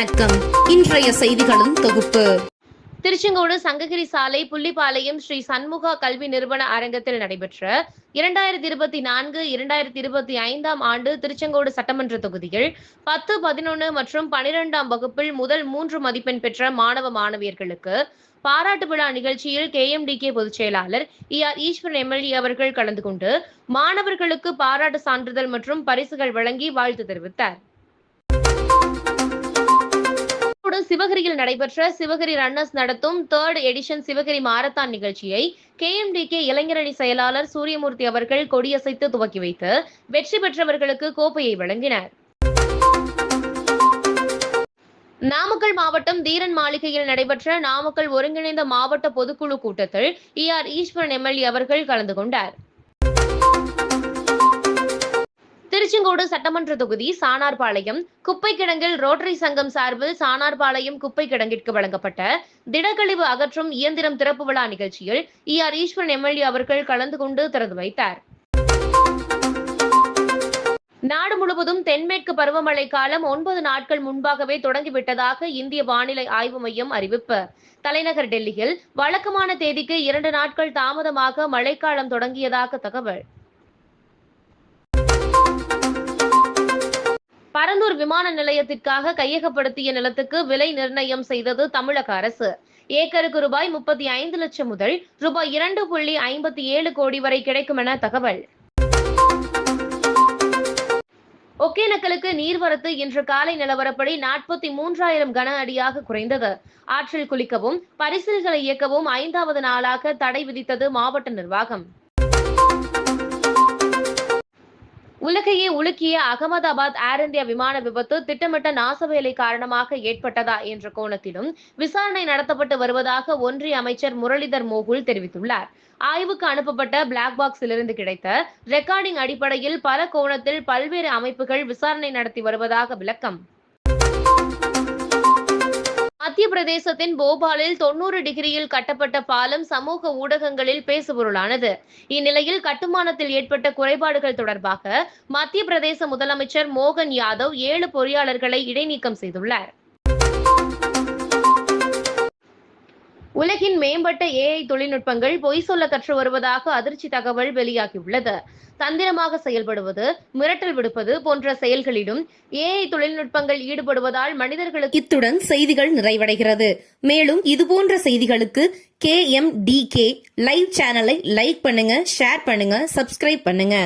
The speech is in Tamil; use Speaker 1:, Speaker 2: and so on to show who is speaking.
Speaker 1: வணக்கம். இன்றைய செய்திகளும் தொகுப்பு.
Speaker 2: திருச்செங்கோடு சங்ககிரி சாலை புள்ளிப்பாளையம் ஸ்ரீ சண்முகா கல்வி நிறுவன அரங்கத்தில் நடைபெற்ற இரண்டாயிரத்தி இருபத்தி நான்கு இரண்டாயிரத்தி இருபத்தி ஐந்தாம் ஆண்டு திருச்செங்கோடு சட்டமன்ற தொகுதியில் பத்து பதினொன்று மற்றும் பனிரெண்டாம் வகுப்பில் முதல் மூன்று மதிப்பெண் பெற்ற மாணவ மாணவியர்களுக்கு பாராட்டு விழா நிகழ்ச்சியில் கே எம்டி கே பொதுச் செயலாளர் இ ஆர் ஈஸ்வரன் எம்எல்ஏ அவர்கள் கலந்து கொண்டு மாணவர்களுக்கு பாராட்டு சான்றிதழ் மற்றும் பரிசுகள் வழங்கி வாழ்த்து தெரிவித்தார். ஈரோடு சிவகிரியில் நடைபெற்ற சிவகிரி ரன்னர்ஸ் நடத்தும் தேர்ட் எடிஷன் சிவகிரி மாரத்தான் நிகழ்ச்சியை கேஎம்டிகே இளைஞரணி செயலாளர் சூரியமூர்த்தி அவர்கள் கொடியசைத்து துவக்கி வைத்து வெற்றி பெற்றவர்களுக்கு கோப்பையை வழங்கினர். நாமக்கல் மாவட்டம் தீரன் மாளிகையில் நடைபெற்ற நாமக்கல் ஒருங்கிணைந்த மாவட்ட பொதுக்குழு கூட்டத்தில் இ ஆர் ஈஸ்வரன் எம்எல்ஏ அவர்கள் கலந்து கொண்டார். திருச்செங்கோடு சட்டமன்ற தொகுதி சானார்பாளையம் குப்பை கிடங்கில் ரோட்டரி சங்கம் சார்பில் சானார்பாளையம் குப்பை கிடங்கிற்கு வழங்கப்பட்ட திடக்கழிவு அகற்றும் இயந்திரம் திறப்பு விழா நிகழ்ச்சியில் இ ஆர் ஈஸ்வரன் எம்எல்ஏ அவர்கள் கலந்து கொண்டு திறந்து வைத்தார். நாடு முழுவதும் தென்மேற்கு பருவமழை காலம் ஒன்பது நாட்கள் முன்பாகவே தொடங்கிவிட்டதாக இந்திய வானிலை ஆய்வு மையம் அறிவிப்பு. தலைநகர் டெல்லியில் வழக்கமான தேதிக்கு இரண்டு நாட்கள் தாமதமாக மழைக்காலம் தொடங்கியதாக தகவல். கடலூர் விமான நிலையத்திற்காக கையகப்படுத்திய நிலத்துக்கு விலை நிர்ணயம் செய்தது தமிழக அரசு. ஏக்கருக்கு ரூபாய் முப்பத்தி ஐந்து லட்சம் முதல் ரூபாய் இரண்டு புள்ளி ஐம்பத்தி ஏழு கோடி வரை கிடைக்கும் என தகவல். ஒகேனக்கலுக்கு நீர்வரத்து இன்று காலை நிலவரப்படி நாற்பத்தி மூன்றாயிரம் கன அடியாக குறைந்தது. ஆற்றில் குளிக்கவும் பரிசல்களை இயக்கவும் ஐந்தாவது நாளாக தடை விதித்தது மாவட்ட நிர்வாகம். உலகையே உலுக்கிய அகமதாபாத் ஏர் இந்தியா விமான விபத்து திட்டமிட்ட நாசவேலை காரணமாக ஏற்பட்டதா என்ற கோணத்திலும் விசாரணை நடத்தப்பட்டு வருவதாக ஒன்றிய அமைச்சர் முரளிதர் மோகுல் தெரிவித்துள்ளார். ஆய்வுக்கு அனுப்பப்பட்ட பிளாக் பாக்ஸிலிருந்து கிடைத்த ரெக்கார்டிங் அடிப்படையில் பல கோணத்தில் பல்வேறு அமைப்புகள் விசாரணை நடத்தி வருவதாக விளக்கம். பிரதேசத்தின் போபாலில் தொண்ணூறு டிகிரியில் கட்டப்பட்ட பாலம் சமூக ஊடகங்களில் பேசுபொருளானது. இந்நிலையில் கட்டுமானத்தில் ஏற்பட்ட குறைபாடுகள் தொடர்பாக மத்திய பிரதேச முதலமைச்சர் மோகன் யாதவ் ஏழு பொறியாளர்களை இடைநீக்கம் செய்துள்ளார். உலகின் மேம்பட்ட ஏஐ தொழில்நுட்பங்கள் பொய் சொல்ல கற்று வருவதாக அதிர்ச்சி தகவல் வெளியாகியுள்ளது. தந்திரமாக செயல்படுவது மிரட்டல் விடுப்பது போன்ற செயல்களிலும் ஏஐ தொழில்நுட்பங்கள் ஈடுபடுவதால் மனிதர்களுக்கு
Speaker 1: இத்துடன் செய்திகள் நிறைவடைகிறது. மேலும் இதுபோன்ற செய்திகளுக்கு K M D K live சேனலை லைக் பண்ணுங்க ஷேர் பண்ணுங்க சப்ஸ்கிரைப் பண்ணுங்க.